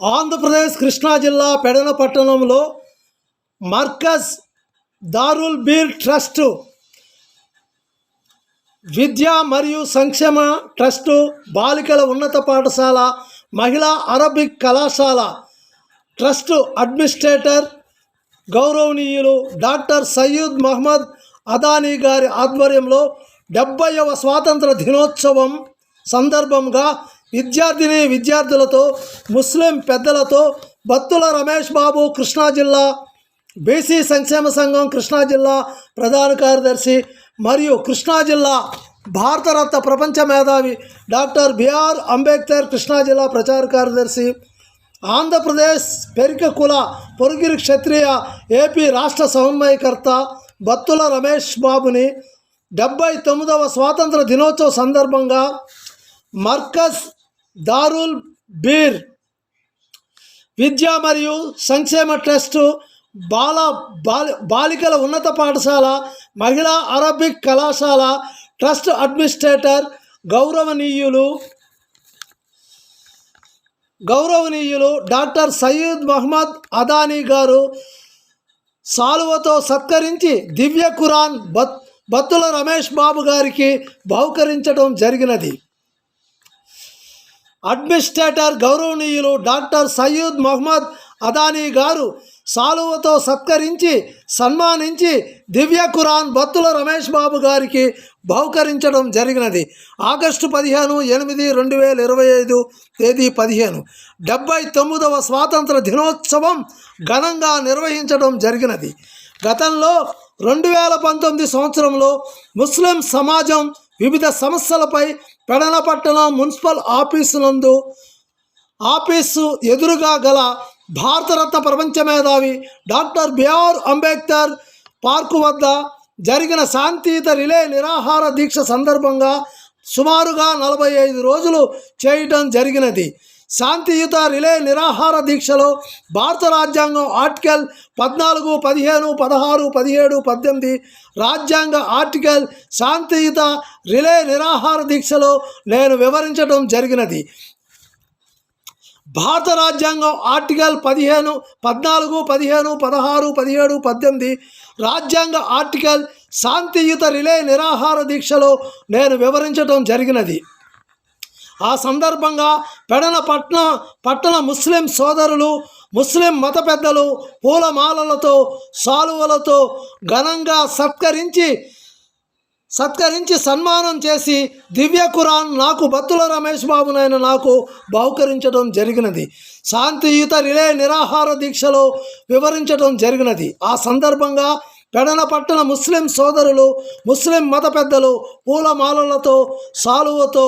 ఆంధ్రప్రదేశ్ కృష్ణా జిల్లా పెడన పట్టణంలో Markaz Darul beer trust విద్య మరియు సంక్షేమ ట్రస్టు బాలికల ఉన్నత పాఠశాల మహిళా అరబిక్ కళాశాల ట్రస్టు అడ్మినిస్ట్రేటర్ గౌరవనీయులు డాక్టర్ సయ్యద్ మహమ్మద్ అదానీ గారి ఆధ్వర్యంలో డెబ్బైవ స్వాతంత్ర దినోత్సవం సందర్భంగా విద్యార్థిని విద్యార్థులతో ముస్లిం పెద్దలతో బత్తుల రమేష్ బాబు కృష్ణా జిల్లా బీసీ సంక్షేమ సంఘం కృష్ణా జిల్లా ప్రధాన కార్యదర్శి మరియు కృష్ణా జిల్లా భారతరత్న ప్రపంచ మేధావి డాక్టర్ బిఆర్ అంబేద్కర్ కృష్ణా జిల్లా ప్రచార కార్యదర్శి ఆంధ్రప్రదేశ్ పెరిక కుల పొరుగిరి క్షత్రియ ఏపీ రాష్ట్ర సమన్వయకర్త బత్తుల రమేష్ బాబుని డెబ్బై తొమ్మిదవ స్వాతంత్ర దినోత్సవ సందర్భంగా మర్కజ్ దారుల్ బీర్. విద్య మరియు సంక్షేమ ట్రస్టు బాల బాలి బాలికల ఉన్నత పాఠశాల మహిళా అరబిక్ కళాశాల ట్రస్ట్ అడ్మినిస్ట్రేటర్ గౌరవనీయులు గౌరవనీయులు డాక్టర్ సయ్యద్ మహమ్మద్ అదానీ గారు సాలువతో సత్కరించి దివ్య ఖురాన్ బత్ బత్తుల రమేష్ బాబు గారికి బహుకరించడం జరిగినది. అడ్మినిస్ట్రేటర్ గౌరవనీయులు డాక్టర్ సయ్యద్ మహమ్మద్ అదానీ గారు సాలువతో సత్కరించి సన్మానించి దివ్య ఖురాన్ బత్తుల రమేష్ బాబు గారికి బహుకరించడం జరిగినది. ఆగస్టు పదిహేను ఎనిమిది రెండు వేల ఇరవై ఐదు తేదీ పదిహేను. డెబ్బై తొమ్మిదవ స్వాతంత్ర దినోత్సవం ఘనంగా నిర్వహించడం జరిగినది. గతంలో రెండు వేల పంతొమ్మిది సంవత్సరంలో ముస్లిం సమాజం వివిధ సమస్యలపై పెడనపట్టణం మున్సిపల్ ఆఫీసు నందు ఆఫీసు ఎదురుగా గల భారతరత్న ప్రపంచ మేధావి డాక్టర్ బిఆర్ అంబేద్కర్ పార్కు వద్ద జరిగిన శాంతియుత రిలే నిరాహార దీక్ష సందర్భంగా సుమారుగా నలభై ఐదు రోజులు చేయటం జరిగినది. శాంతియుత రిలే నిరాహార దీక్షలో భారత రాజ్యాంగం ఆర్టికల్ పద్నాలుగు పదిహేను పదహారు పదిహేడు పద్దెనిమిది రాజ్యాంగ ఆర్టికల్ శాంతియుత రిలే నిరాహార దీక్షలో నేను వివరించడం జరిగినది. భారత రాజ్యాంగం ఆర్టికల్ పదిహేను పద్నాలుగు పదిహేను పదహారు పదిహేడు పద్దెనిమిది రాజ్యాంగ ఆర్టికల్ శాంతియుత రిలే నిరాహార దీక్షలో నేను వివరించడం జరిగినది. ఆ సందర్భంగా పెడన పట్న పట్టణ ముస్లిం సోదరులు ముస్లిం మత పెద్దలు పూలమాలలతో సాలువలతో ఘనంగా సత్కరించి సత్కరించి సన్మానం చేసి దివ్య ఖురాన్ నాకు బత్తుల రమేష్ బాబునైన నాకు బహుకరించడం జరిగినది. శాంతియుత రిలే నిరాహార దీక్షలో వివరించడం జరిగినది. ఆ సందర్భంగా పెడన పట్టణ ముస్లిం సోదరులు ముస్లిం మత పెద్దలు పూలమాలలతో సాలువతో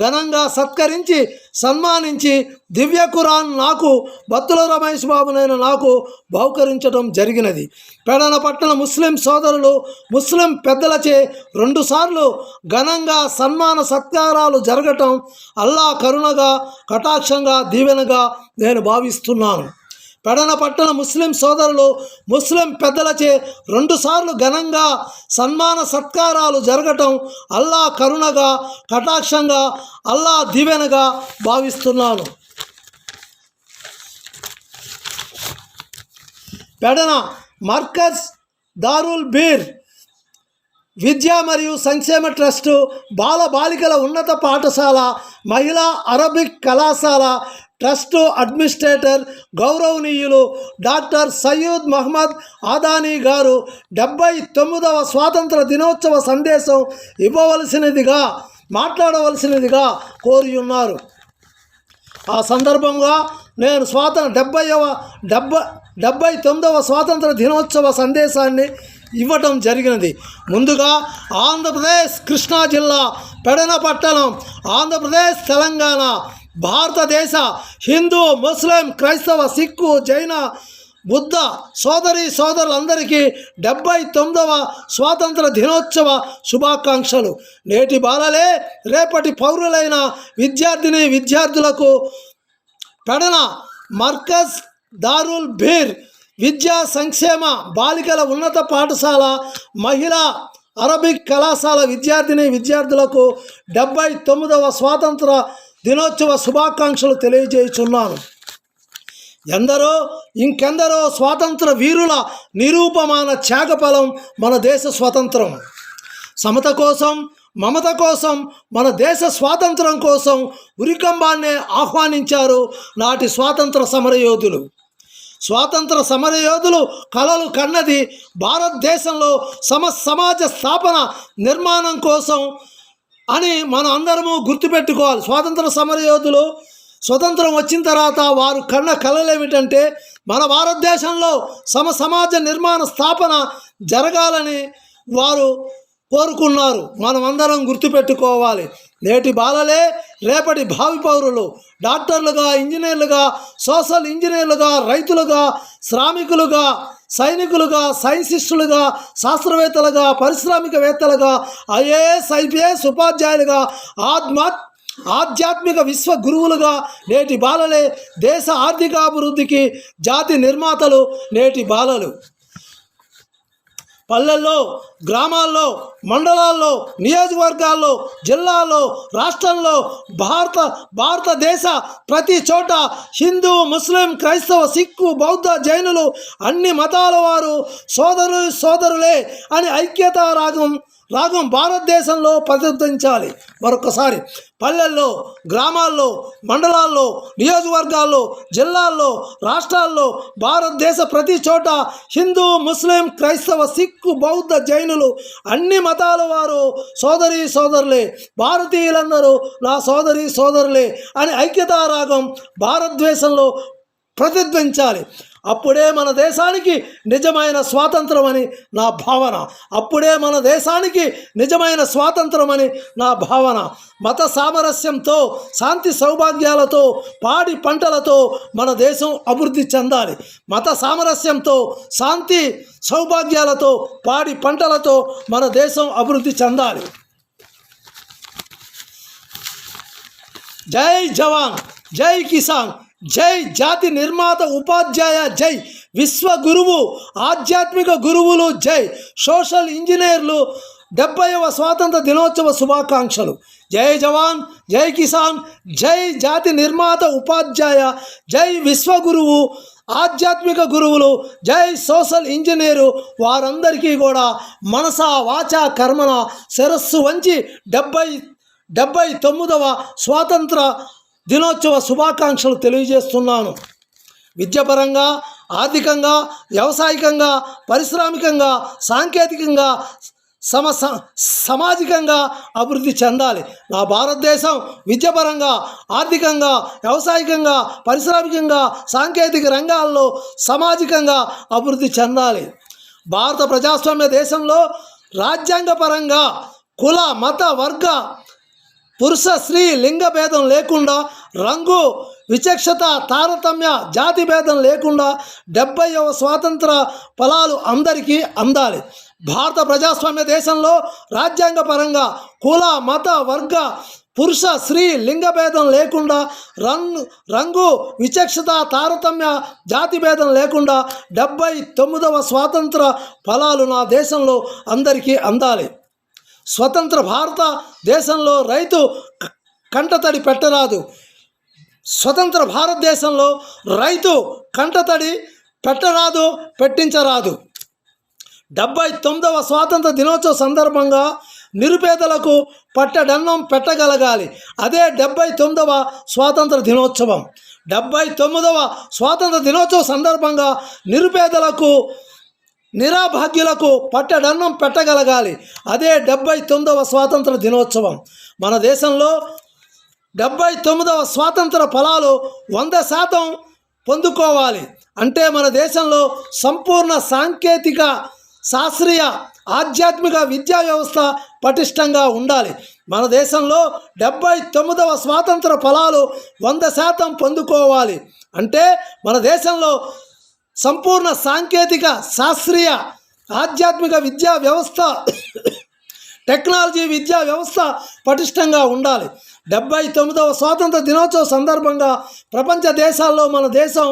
ఘనంగా సత్కరించి సన్మానించి దివ్య ఖురాన్ నాకు బత్తుల రమేష్ బాబునైన నాకు బహుకరించడం జరిగినది. పెడన పట్టణ ముస్లిం సోదరులు ముస్లిం పెద్దలచే రెండుసార్లు ఘనంగా సన్మాన సత్కారాలు జరగటం అల్లా కరుణగా కటాక్షంగా దీవెనగా నేను భావిస్తున్నాను. పెడన పట్టణ ముస్లిం సోదరులు ముస్లిం పెద్దలచే రెండుసార్లు ఘనంగా సన్మాన సత్కారాలు జరగటం అల్లా కరుణగా కటాక్షంగా అల్లా దివెనగా భావిస్తున్నాను. పెడన మర్కజ్ దారుల్ బీర్ విద్య మరియు సంక్షేమ ట్రస్టు బాల బాలికల ఉన్నత పాఠశాల మహిళా అరబిక్ కళాశాల ట్రస్టు అడ్మినిస్ట్రేటర్ గౌరవనీయులు డాక్టర్ సయ్యూద్ మహమ్మద్ ఆదానీ గారు డెబ్బై తొమ్మిదవ స్వాతంత్ర దినోత్సవ సందేశం ఇవ్వవలసినదిగా మాట్లాడవలసినదిగా కోరి ఉన్నారు ఆ సందర్భంగా నేను స్వాతంత్ర డెబ్బైవ డెబ్బై డెబ్బై తొమ్మిదవ స్వాతంత్ర దినోత్సవ సందేశాన్ని ఇవ్వటం జరిగినది. ముందుగా ఆంధ్రప్రదేశ్ కృష్ణా జిల్లా పెడన పట్టణం ఆంధ్రప్రదేశ్ తెలంగాణ భారతదేశ హిందూ ముస్లిం క్రైస్తవ సిక్కు జైన బుద్ధ సోదరి సోదరులందరికీ డెబ్బై తొమ్మిదవ స్వాతంత్ర దినోత్సవ శుభాకాంక్షలు. నేటి బాలలే రేపటి పౌరులైన విద్యార్థిని విద్యార్థులకు పెడన మర్కజ్ దారుల్ బీర్ విద్యా సంక్షేమ బాలికల ఉన్నత పాఠశాల మహిళా అరబిక్ కళాశాల విద్యార్థిని విద్యార్థులకు డెబ్బై తొమ్మిదవ స్వాతంత్ర దినోత్సవ శుభాకాంక్షలు తెలియజేయుచున్నాను. ఎందరో ఇంకెందరో స్వాతంత్ర వీరుల నిరూపమాన త్యాగఫలం మన దేశ స్వాతంత్రం. సమత కోసం మమత కోసం మన దేశ స్వాతంత్రం కోసం ఉరికంబాన్నే ఆహ్వానించారు నాటి స్వాతంత్ర సమరయోధులు. స్వాతంత్ర సమరయోధులు కలలు కన్నది భారతదేశంలో సమ సమాజ స్థాపన నిర్మాణం కోసం అని మనం అందరము గుర్తుపెట్టుకోవాలి. స్వాతంత్ర సమరయోధులు స్వతంత్రం వచ్చిన తర్వాత వారు కన్న కళలు ఏమిటంటే మన భారతదేశంలో సమ సమాజ నిర్మాణ స్థాపన జరగాలని వారు కోరుకున్నారు. మనం అందరం గుర్తుపెట్టుకోవాలి. నేటి బాలలే రేపటి భావి పౌరులు డాక్టర్లుగా ఇంజనీర్లుగా సోషల్ ఇంజనీర్లుగా రైతులుగా శ్రామికులుగా సైనికులుగా సైన్సిస్టులుగా శాస్త్రవేత్తలుగా పారిశ్రామికవేత్తలుగా ఐఏఎస్ ఐపీఎస్ ఉపాధ్యాయులుగా ఆత్మ ఆధ్యాత్మిక విశ్వ గురువులుగా నేటి బాలలే దేశ ఆర్థికాభివృద్ధికి జాతి నిర్మాతలు నేటి బాలలు. పల్లెల్లో గ్రామాల్లో మండలాల్లో నియోజకవర్గాల్లో జిల్లాల్లో రాష్ట్రంలో భారత భారతదేశ ప్రతి చోట హిందూ ముస్లిం క్రైస్తవ సిక్కు బౌద్ధ జైనులు అన్ని మతాల వారు సోదరు సోదరులే అని ఐక్యతా రాగం రాగం భారతదేశంలో ప్రతిధ్వనించాలి. మరొకసారి పల్లెల్లో గ్రామాల్లో మండలాల్లో నియోజకవర్గాల్లో జిల్లాల్లో రాష్ట్రాల్లో భారతదేశ ప్రతి చోట హిందూ ముస్లిం క్రైస్తవ సిక్కు బౌద్ధ జైనులు అన్ని మతాల వారు సోదరి సోదరులే భారతీయులందరూ నా సోదరి సోదరులే అని ఐక్యతారాగం భారతదేశంలో ప్రతిధ్వించాలి అప్పుడే మన దేశానికి నిజమైన స్వాతంత్రం అని నా భావన. అప్పుడే మన దేశానికి నిజమైన స్వాతంత్రం అని నా భావన. మత సామరస్యంతో శాంతి సౌభాగ్యాలతో పాడి పంటలతో మన దేశం అభివృద్ధి చెందాలి. మత సామరస్యంతో శాంతి సౌభాగ్యాలతో పాడి పంటలతో మన దేశం అభివృద్ధి చెందాలి. జై జవాన్ జై కిసాన్. జై జాతి నిర్మాత ఉపాధ్యాయ జై విశ్వ గురువు ఆధ్యాత్మిక గురువులు జై సోషల్ ఇంజనీర్లు. డెబ్బైవ స్వాతంత్ర దినోత్సవ శుభాకాంక్షలు. జై జవాన్ జై కిసాన్ జై జాతి నిర్మాత ఉపాధ్యాయ జై విశ్వగురువు ఆధ్యాత్మిక గురువులు జై సోషల్ ఇంజనీరు. వారందరికీ కూడా మనస వాచ కర్మన శిరస్సు వంచి డెబ్బై డెబ్బై తొమ్మిదవ స్వాతంత్ర దినోత్సవ శుభాకాంక్షలు తెలియజేస్తున్నాను. విద్యాపరంగా ఆర్థికంగా వ్యవసాయకంగా పారిశ్రామికంగా సాంకేతికంగా సమ స- సామాజికంగా అభివృద్ధి చెందాలి. నా భారతదేశం విద్యాపరంగా ఆర్థికంగా వ్యవసాయకంగా పారిశ్రామికంగా సాంకేతిక రంగాల్లో సామాజికంగా అభివృద్ధి చెందాలి. భారత ప్రజాస్వామ్య దేశంలో రాజ్యాంగపరంగా కుల మత వర్గ పురుష స్త్రీ లింగ భేదం లేకుండా రంగు విచక్షత తారతమ్య జాతి భేదం లేకుండా డెబ్బైవ స్వాతంత్ర ఫలాలు అందరికీ అందాలి. భారత ప్రజాస్వామ్య దేశంలో రాజ్యాంగపరంగా కుల మత వర్గ పురుష స్త్రీ లింగ భేదం లేకుండా రంగు రంగు విచక్షత తారతమ్య జాతి భేదం లేకుండా డెబ్బై తొమ్మిదవ స్వాతంత్ర ఫలాలు నా దేశంలో అందరికీ అందాలి. స్వతంత్ర భారత దేశంలో రైతు క- కంటతడి పెట్టరాదు. స్వతంత్ర భారతదేశంలో రైతు కంటతడి పెట్టరాదు పెట్టించరాదు. డెబ్బై తొమ్మిదవ స్వాతంత్ర దినోత్సవ సందర్భంగా నిరుపేదలకు పట్టడన్నం పెట్టగలగాలి. అదే డెబ్బై తొమ్మిదవ స్వాతంత్ర దినోత్సవం. డెబ్బై తొమ్మిదవ స్వాతంత్ర దినోత్సవ సందర్భంగా నిరుపేదలకు నిరాభాగ్యులకు పట్టడన్నం పెట్టగలగాలి. అదే డెబ్బై తొమ్మిదవ స్వాతంత్ర దినోత్సవం. మన దేశంలో డెబ్బై తొమ్మిదవ స్వాతంత్ర ఫలాలు వంద శాతం పొందుకోవాలి. అంటే మన దేశంలో సంపూర్ణ సాంకేతిక శాస్త్రీయ ఆధ్యాత్మిక విద్యా వ్యవస్థ పటిష్టంగా ఉండాలి. మన దేశంలో డెబ్బై తొమ్మిదవ స్వాతంత్ర ఫలాలు వంద శాతం పొందుకోవాలి. అంటే మన దేశంలో సంపూర్ణ సాంకేతిక శాస్త్రీయ ఆధ్యాత్మిక విద్యా వ్యవస్థ టెక్నాలజీ విద్యా వ్యవస్థ పటిష్టంగా ఉండాలి. డెబ్బై తొమ్మిదవ స్వాతంత్ర దినోత్సవ సందర్భంగా ప్రపంచ దేశాల్లో మన దేశం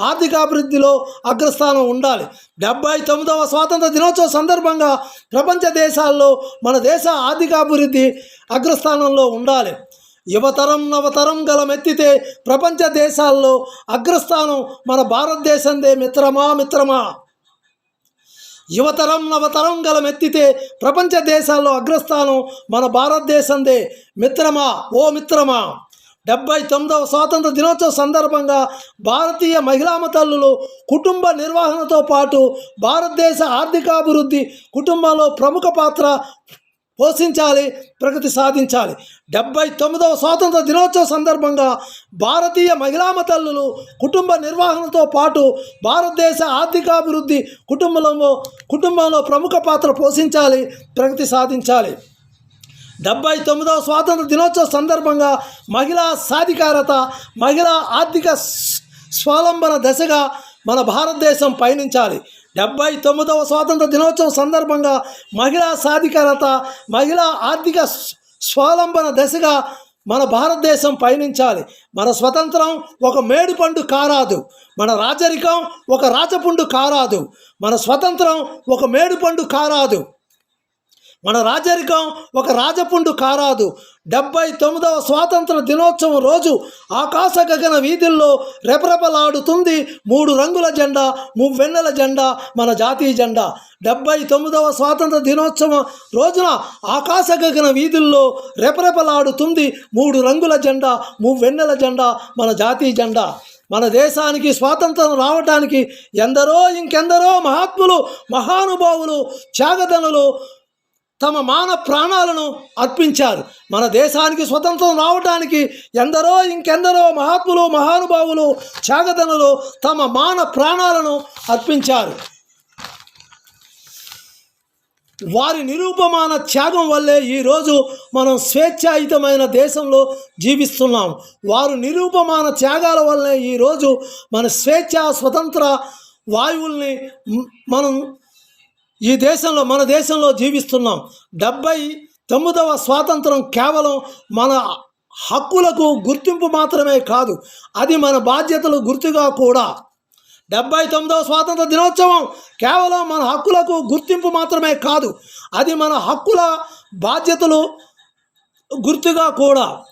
ఆర్థికాభివృద్ధిలో అగ్రస్థానం ఉండాలి. డెబ్బై తొమ్మిదవ స్వాతంత్ర దినోత్సవ సందర్భంగా ప్రపంచ దేశాల్లో మన దేశ ఆర్థికాభివృద్ధి అగ్రస్థానంలో ఉండాలి. యువతరం నవతరం గలమెత్తితే ప్రపంచ దేశాల్లో అగ్రస్థానం మన భారతదేశందే మిత్రమా మిత్రమా. యువతరం నవతరం గలమెత్తితే ప్రపంచ దేశాల్లో అగ్రస్థానం మన భారతదేశందే మిత్రమా ఓ మిత్రమా. డెబ్బై తొమ్మిదవ స్వాతంత్ర దినోత్సవ సందర్భంగా భారతీయ మహిళా తల్లులు కుటుంబ నిర్వహణతో పాటు భారతదేశ ఆర్థికాభివృద్ధి కుటుంబంలో ప్రముఖ పాత్ర పోషించాలి ప్రగతి సాధించాలి. డెబ్బై తొమ్మిదవ స్వాతంత్ర దినోత్సవ సందర్భంగా భారతీయ మహిళా తల్లులు కుటుంబ నిర్వహణతో పాటు భారతదేశ ఆర్థికాభివృద్ధి కుటుంబంలో కుటుంబంలో ప్రముఖ పాత్ర పోషించాలి ప్రగతి సాధించాలి. డెబ్బై తొమ్మిదవ స్వాతంత్ర దినోత్సవ సందర్భంగా మహిళా సాధికారత మహిళా ఆర్థిక స్వావలంబన దశగా మన భారతదేశం పయనించాలి. డెబ్బై తొమ్మిదవ స్వాతంత్ర దినోత్సవం సందర్భంగా మహిళా సాధికారత మహిళా ఆర్థిక స్వావలంబన దశగా మన భారతదేశం పయనించాలి. మన స్వతంత్రం ఒక మేడిపండు కారాదు. మన రాజరికం ఒక రాచపుండు కారాదు. మన స్వతంత్రం ఒక మేడిపండు కారాదు. మన రాజరికం ఒక రాజపుండు కారాదు. డెబ్బై తొమ్మిదవ స్వాతంత్ర దినోత్సవం రోజు ఆకాశ గగన వీధుల్లో రెపరెపలాడుతుంది మూడు రంగుల జెండా మువ్వెన్నెల జెండా మన జాతీయ జెండా. డెబ్బై తొమ్మిదవ స్వాతంత్ర దినోత్సవం రోజున ఆకాశ గగన వీధుల్లో రెపరెపలాడుతుంది మూడు రంగుల జెండా మువ్వెన్నెల జెండా మన జాతీయ జెండా. మన దేశానికి స్వాతంత్రం రావడానికి ఎందరో ఇంకెందరో మహాత్ములు మహానుభావులు త్యాగదనులు తమ మాన ప్రాణాలను అర్పించారు. మన దేశానికి స్వతంత్రం రావడానికి ఎందరో ఇంకెందరో మహాత్ములు మహానుభావులు త్యాగదనులు తమ మాన ప్రాణాలను అర్పించారు. వారి నిరూపమాన త్యాగం వల్లే ఈరోజు మనం స్వేచ్ఛాయుతమైన దేశంలో జీవిస్తున్నాం. వారు నిరూపమాన త్యాగాల వల్లే ఈరోజు మన స్వేచ్ఛ స్వతంత్ర వాయువుల్ని మనం ఈ దేశంలో మన దేశంలో జీవిస్తున్నాం. డెబ్బై తొమ్మిదవ స్వాతంత్రం కేవలం మన హక్కులకు గుర్తింపు మాత్రమే కాదు అది మన బాధ్యతలు గుర్తుగా కూడా. డెబ్బై తొమ్మిదవ స్వాతంత్ర దినోత్సవం కేవలం మన హక్కులకు గుర్తింపు మాత్రమే కాదు అది మన హక్కుల బాధ్యతలు గుర్తుగా కూడా.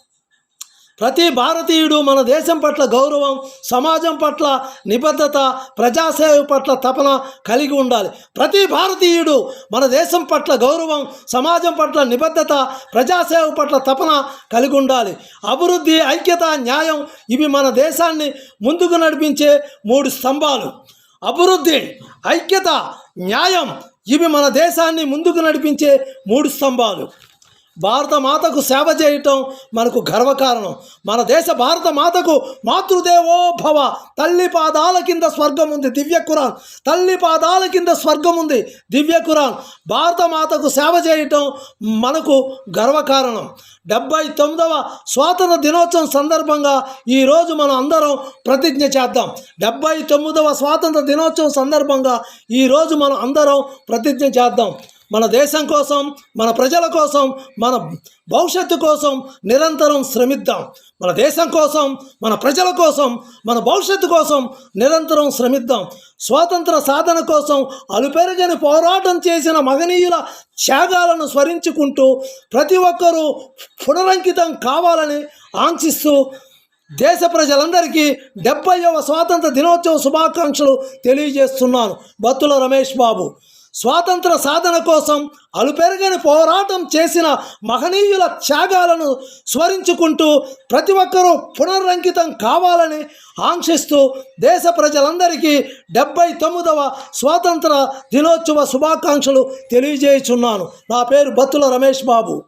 ప్రతి భారతీయుడు మన దేశం పట్ల గౌరవం సమాజం పట్ల నిబద్ధత ప్రజాసేవ పట్ల తపన కలిగి ఉండాలి. ప్రతి భారతీయుడు మన దేశం పట్ల గౌరవం సమాజం పట్ల నిబద్ధత ప్రజాసేవ పట్ల తపన కలిగి ఉండాలి. అభివృద్ధి ఐక్యత న్యాయం ఇవి మన దేశాన్ని ముందుకు నడిపించే మూడు స్తంభాలు. అభివృద్ధి ఐక్యత న్యాయం ఇవి మన దేశాన్ని ముందుకు నడిపించే మూడు స్తంభాలు. భారత మాతకు సేవ చేయటం మనకు గర్వకారణం. మన దేశ భారత మాతకు మాతృదేవో భవ. తల్లి పాదాల కింద స్వర్గం ఉంది దివ్య కురాన్. తల్లి పాదాల కింద స్వర్గం ఉంది దివ్య కురాన్. భారత మాతకు సేవ చేయటం మనకు గర్వకారణం. డెబ్బై తొమ్మిదవ స్వాతంత్ర దినోత్సవం సందర్భంగా ఈరోజు మనం అందరం ప్రతిజ్ఞ చేద్దాం. డెబ్బై తొమ్మిదవ స్వాతంత్ర దినోత్సవం సందర్భంగా ఈరోజు మనం అందరం ప్రతిజ్ఞ చేద్దాం. మన దేశం కోసం మన ప్రజల కోసం మన భవిష్యత్తు కోసం నిరంతరం శ్రమిద్దాం. మన దేశం కోసం మన ప్రజల కోసం మన భవిష్యత్తు కోసం నిరంతరం శ్రమిద్దాం. స్వాతంత్ర సాధన కోసం అలుపెరగని పోరాటం చేసిన మహనీయుల త్యాగాలను స్మరించుకుంటూ ప్రతి ఒక్కరూ పునరంకితం కావాలని ఆంక్షిస్తూ దేశ ప్రజలందరికీ డెబ్బైవ స్వాతంత్ర దినోత్సవ శుభాకాంక్షలు తెలియజేస్తున్నాను. బత్తుల రమేష్ బాబు. స్వాతంత్ర సాధన కోసం అలుపెరగని పోరాటం చేసిన మహనీయుల త్యాగాలను స్మరించుకుంటూ ప్రతి ఒక్కరూ పునరంకితం కావాలని ఆంక్షిస్తూ దేశ ప్రజలందరికీ డెబ్బై తొమ్మిదవ స్వాతంత్ర దినోత్సవ శుభాకాంక్షలు తెలియజేయుచున్నాను. నా పేరు బత్తుల రమేష్ బాబు.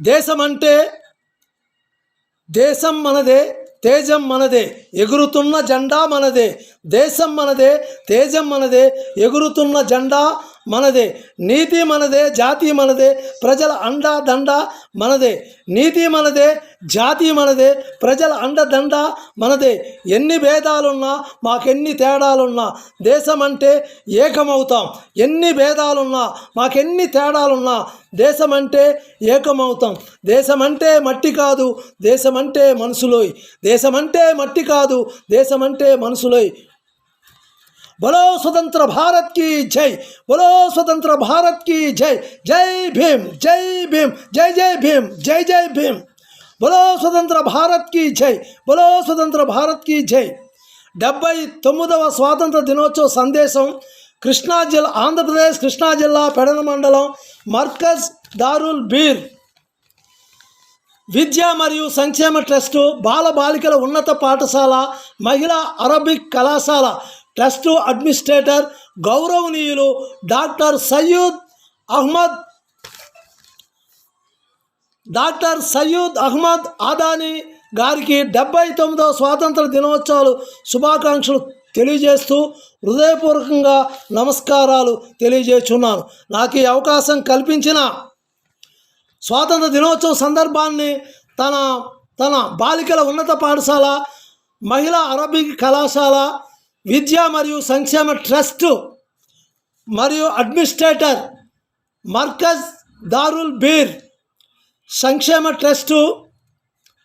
దేశమంటే దేశం మనదే తేజం మనదే ఎగురుతున్న జెండా మనదే దేశం మనదే తేజం మనదే ఎగురుతున్న జెండా మనదే నీతి మనదే జాతి మనదే ప్రజల అండ దండ మనదే నీతి మనదే జాతి మనదే ప్రజల అండదండ మనదే. ఎన్ని భేదాలున్నా మాకెన్ని తేడాలున్నా దేశం అంటే ఏకమవుతాం. ఎన్ని భేదాలున్నా మాకెన్ని తేడాలున్నా దేశం అంటే ఏకమవుతాం. దేశం అంటే మట్టి కాదు దేశం అంటే మనుషులోయ్ దేశం అంటే మట్టి కాదు దేశం అంటే మనుషులోయ్ బలో స్వతంత్ర భారత్కి జై బలో స్వతంత్ర భారత్కి జై జై భీమ్ జై భీమ్ జై జై భీమ్ జై జై భీమ్ బలో స్వతంత్ర భారత్కి జై బలో స్వతంత్ర భారత్కి జై డెబ్బై తొమ్మిదవ స్వాతంత్ర దినోత్సవ సందేశం కృష్ణా జిల్లా ఆంధ్రప్రదేశ్ కృష్ణా జిల్లా పెడన మండలం మర్కజ్ దారుల్ బీర్ విద్య మరియు సంక్షేమ ట్రస్టు బాల బాలికల ఉన్నత పాఠశాల మహిళా అరబిక్ కళాశాల ట్రస్ట్ అడ్మినిస్ట్రేటర్ గౌరవనీయులు డాక్టర్ సయ్యూద్ అహ్మద్ డాక్టర్ సయ్యూద్ అహ్మద్ ఆదానీ గారికి డెబ్బై తొమ్మిదవ స్వాతంత్ర దినోత్సవాలు శుభాకాంక్షలు తెలియజేస్తూ హృదయపూర్వకంగా నమస్కారాలు తెలియజేస్తున్నాను. నాకు ఈ అవకాశం కల్పించిన స్వాతంత్ర దినోత్సవం సందర్భాన్ని తన తన బాలికల ఉన్నత పాఠశాల మహిళా అరబిక్ కళాశాల విద్య మరియు సంక్షేమ ట్రస్టు మరియు అడ్మినిస్ట్రేటర్ మర్కజ్ దారుల్ బీర్ సంక్షేమ ట్రస్టు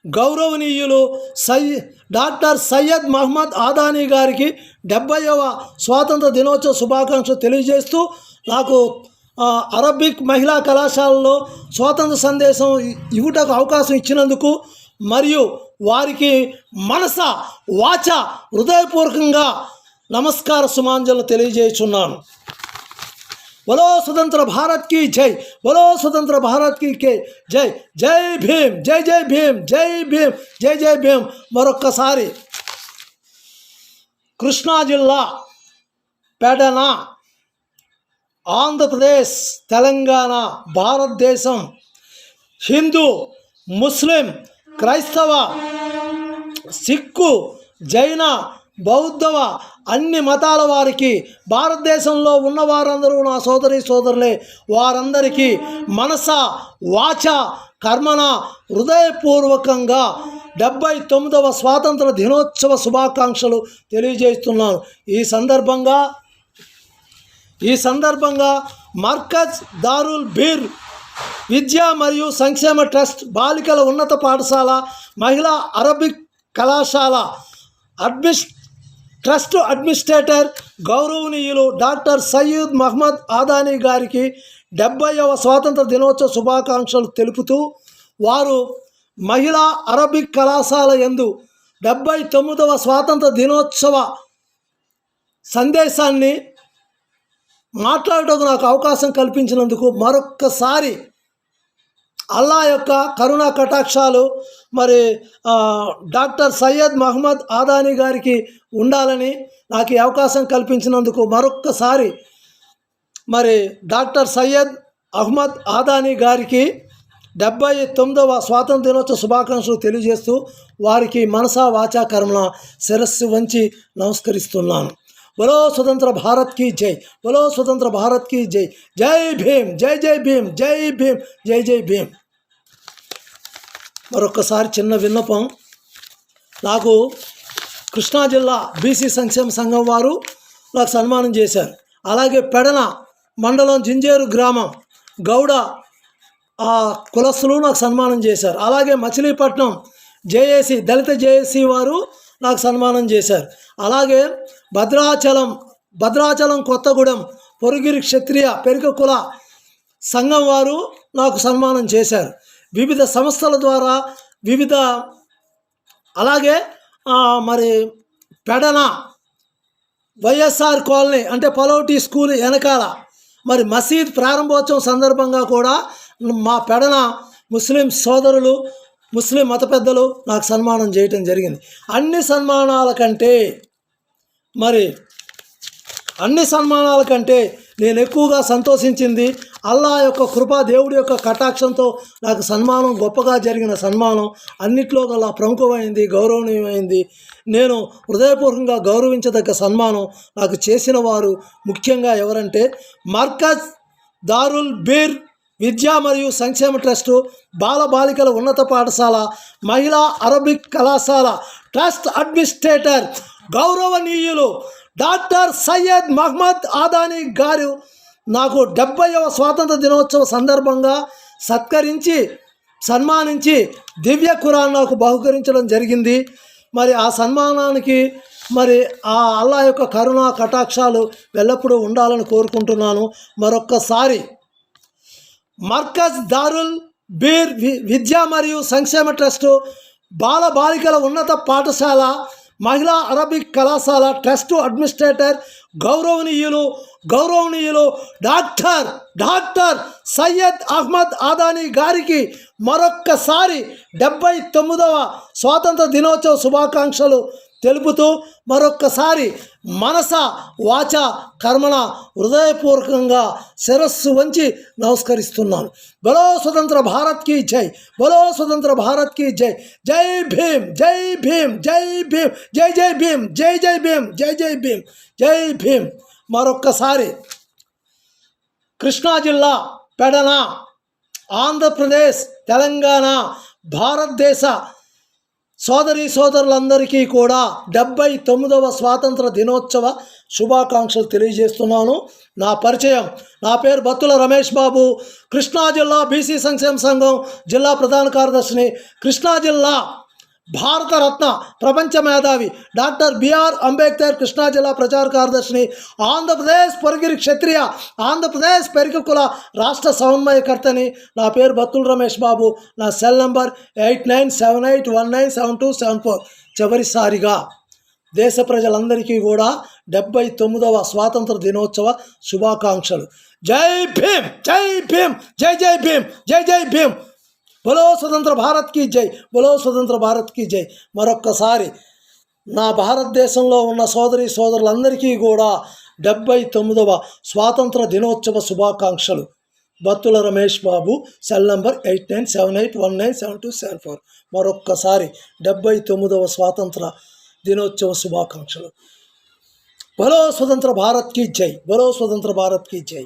గౌరవనీయులు సై డాక్టర్ సయ్యద్ మహమ్మద్ ఆదానీ గారికి డెబ్బైవ స్వాతంత్ర దినోత్సవ శుభాకాంక్షలు తెలియజేస్తూ నాకు అరబిక్ మహిళా కళాశాలలో స్వాతంత్ర సందేశం ఇవ్వటకు అవకాశం ఇచ్చినందుకు మరియు వారికి మనస వాచ హృదయపూర్వకంగా నమస్కార సుమాంజలు తెలియజేస్తున్నాను బలో స్వతంత్ర భారత్కి జై బలో స్వతంత్ర భారత్కి కే జై జై భీమ్ జై జై భీమ్ జై భీమ్ జై జై భీమ్. మరొక్కసారి కృష్ణా జిల్లా పెడన ఆంధ్రప్రదేశ్ తెలంగాణ భారతదేశం హిందూ ముస్లిం క్రైస్తవ సిక్కు జైన బౌద్ధవ అన్ని మతాల వారికి భారతదేశంలో ఉన్న వారందరూ నా సోదరి సోదరులే వారందరికీ మనస వాచ కర్మన హృదయపూర్వకంగా డెబ్బై తొమ్మిదవ స్వాతంత్ర దినోత్సవ శుభాకాంక్షలు తెలియజేస్తున్నాను. ఈ సందర్భంగా ఈ సందర్భంగా మర్కజ్ దారుల్ బీర్ విద్య మరియు సంక్షేమ ట్రస్ట్ బాలికల ఉన్నత పాఠశాల మహిళా అరబిక్ కళాశాల అడ్మిస్ ట్రస్ట్ అడ్మినిస్ట్రేటర్ గౌరవనీయులు డాక్టర్ సయ్యూద్ మహమ్మద్ ఆదానీ గారికి డెబ్బైవ స్వాతంత్ర దినోత్సవ శుభాకాంక్షలు తెలుపుతూ వారు మహిళా అరబిక్ కళాశాల యందు డెబ్బై తొమ్మిదవ స్వాతంత్ర దినోత్సవ సందేశాన్ని మాట్లాడటకు నాకు అవకాశం కల్పించినందుకు మరొక్కసారి అల్లా యొక్క కరుణా కటాక్షాలు మరి డాక్టర్ సయ్యద్ మహమ్మద్ ఆదానీ గారికి ఉండాలని నాకు ఈ అవకాశం కల్పించినందుకు మరొక్కసారి మరి డాక్టర్ సయ్యద్ అహ్మద్ ఆదానీ గారికి డెబ్బై తొమ్మిదవ స్వాతంత్ర దినోత్సవ శుభాకాంక్షలు తెలియజేస్తూ వారికి మనసా వాచాకరణ శిరస్సు వంచి నమస్కరిస్తున్నాను. బలో స్వతంత్ర భారత్ కీ జై బలో స్వతంత్ర భారత్ కీ జై జై భీమ్ జై జై భీమ్ జై భీమ్ జై జై భీమ్ మరొకసారి చిన్న విన్నపం। నాకు కృష్ణా జిల్లా బీసీ సంక్షేమ సంఘం వారు నాకు సన్మానం చేశారు। అలాగే పెడన మండలం జింజేరు గ్రామం గౌడ ఆ కులస్తులు నాకు సన్మానం చేశారు। అలాగే మచిలీపట్నం జేఏసీ దళిత జేఏసీ వారు నాకు సన్మానం చేశారు. అలాగే భద్రాచలం భద్రాచలం కొత్తగూడెం పొరుగిరి క్షత్రియ పెరుక కుల సంఘం వారు నాకు సన్మానం చేశారు. వివిధ సంస్థల ద్వారా వివిధ అలాగే మరి పెడన వైఎస్ఆర్ కాలనీ అంటే పలోటి స్కూల్ వెనకాల మరి మసీద్ ప్రారంభోత్సవం సందర్భంగా కూడా మా పెడన ముస్లిం సోదరులు ముస్లిం మత పెద్దలు నాకు సన్మానం చేయటం జరిగింది. అన్ని సన్మానాల కంటే మరి అన్ని సన్మానాల కంటే నేను ఎక్కువగా సంతోషించింది అల్లా యొక్క కృపా దేవుడి యొక్క కటాక్షంతో నాకు సన్మానం గొప్పగా జరిగిన సన్మానం అన్నిట్లో గల ప్రముఖమైంది గౌరవనీయమైంది. నేను హృదయపూర్వకంగా గౌరవించదగ్గ సన్మానం నాకు చేసిన వారు ముఖ్యంగా ఎవరంటే మర్కజ్ దారుల్ బీర్ విద్యా మరియు సంక్షేమ ట్రస్టు బాలబాలికల ఉన్నత పాఠశాల మహిళా అరబిక్ కళాశాల ట్రస్ట్ అడ్మినిస్ట్రేటర్ గౌరవనీయులు డాక్టర్ సయ్యద్ మహ్మద్ ఆదానీ గారు నాకు డెబ్బైవ స్వాతంత్ర దినోత్సవ సందర్భంగా సత్కరించి సన్మానించి దివ్య ఖురాన్ నాకు బహుకరించడం జరిగింది. మరి ఆ సన్మానానికి మరి ఆ అల్లా యొక్క కరుణ కటాక్షాలు ఎల్లప్పుడూ ఉండాలని కోరుకుంటున్నాను. మరొక్కసారి మర్కజ్ దారుల్ బీర్ విద్యా మరియు సంక్షేమ ట్రస్టు బాల బాలికల ఉన్నత పాఠశాల మహిళా అరబిక్ కళాశాల ట్రస్టు అడ్మినిస్ట్రేటర్ గౌరవనీయులు గౌరవనీయులు డాక్టర్ డాక్టర్ సయ్యద్ అహ్మద్ ఆదానీ గారికి మరొక్కసారి డెబ్బై తొమ్మిదవ స్వాతంత్ర దినోత్సవ శుభాకాంక్షలు. తెలుపుతూ మరొక్కసారి మనస వాచ కర్మణ హృదయపూర్వకంగా శిరస్సు వంచి నమస్కరిస్తున్నాను. బలో స్వతంత్ర భారత్కి జై బలో స్వతంత్ర భారత్కి జై. జై భీమ్ జై భీమ్ జై భీమ్ జై జై భీమ్ జై జై భీమ్ జై జై భీమ్ జై భీమ్. మరొక్కసారి కృష్ణా జిల్లా పెడన ఆంధ్రప్రదేశ్ తెలంగాణ భారతదేశ సోదరి సోదరులందరికీ కూడా డెబ్బై తొమ్మిదవ స్వాతంత్ర దినోత్సవ శుభాకాంక్షలు తెలియజేస్తున్నాను. నా పరిచయం నా పేరు బత్తుల రమేష్ బాబు. కృష్ణా జిల్లా బీసీ సంక్షేమ సంఘం జిల్లా ప్రధాన కార్యదర్శిని కృష్ణా జిల్లా భారతరత్న ప్రపంచ మేధావి డాక్టర్ బిఆర్ అంబేద్కర్ కృష్ణా జిల్లా ప్రచార కార్యదర్శిని ఆంధ్రప్రదేశ్ పొరగిరి క్షత్రియ ఆంధ్రప్రదేశ్ పెరికకుల రాష్ట్ర సమన్వయకర్తని. నా పేరు బత్తుల రమేష్ బాబు. నా cell number eight nine seven eight one nine seven two seven four. చివరిసారిగా దేశ ప్రజలందరికీ కూడా డెబ్బై తొమ్మిదవ స్వాతంత్ర దినోత్సవ శుభాకాంక్షలు. జై భీమ్! జై భీమ్! జై జై భీమ్! జై జై భీమ్! బలో స్వతంత్ర భారత్కి జై బలో స్వతంత్ర భారత్కి జై. మరొక్కసారి నా భారతదేశంలో ఉన్న సోదరి సోదరులందరికీ కూడా డెబ్బై తొమ్మిదవ స్వాతంత్ర దినోత్సవ శుభాకాంక్షలు. Battula Ramesh Babu cell number eight nine seven eight one nine seven two seven four. మరొక్కసారి డెబ్బై తొమ్మిదవ స్వాతంత్ర దినోత్సవ శుభాకాంక్షలు. బలో స్వతంత్ర భారత్కి జై బలో స్వతంత్ర భారత్కి జై.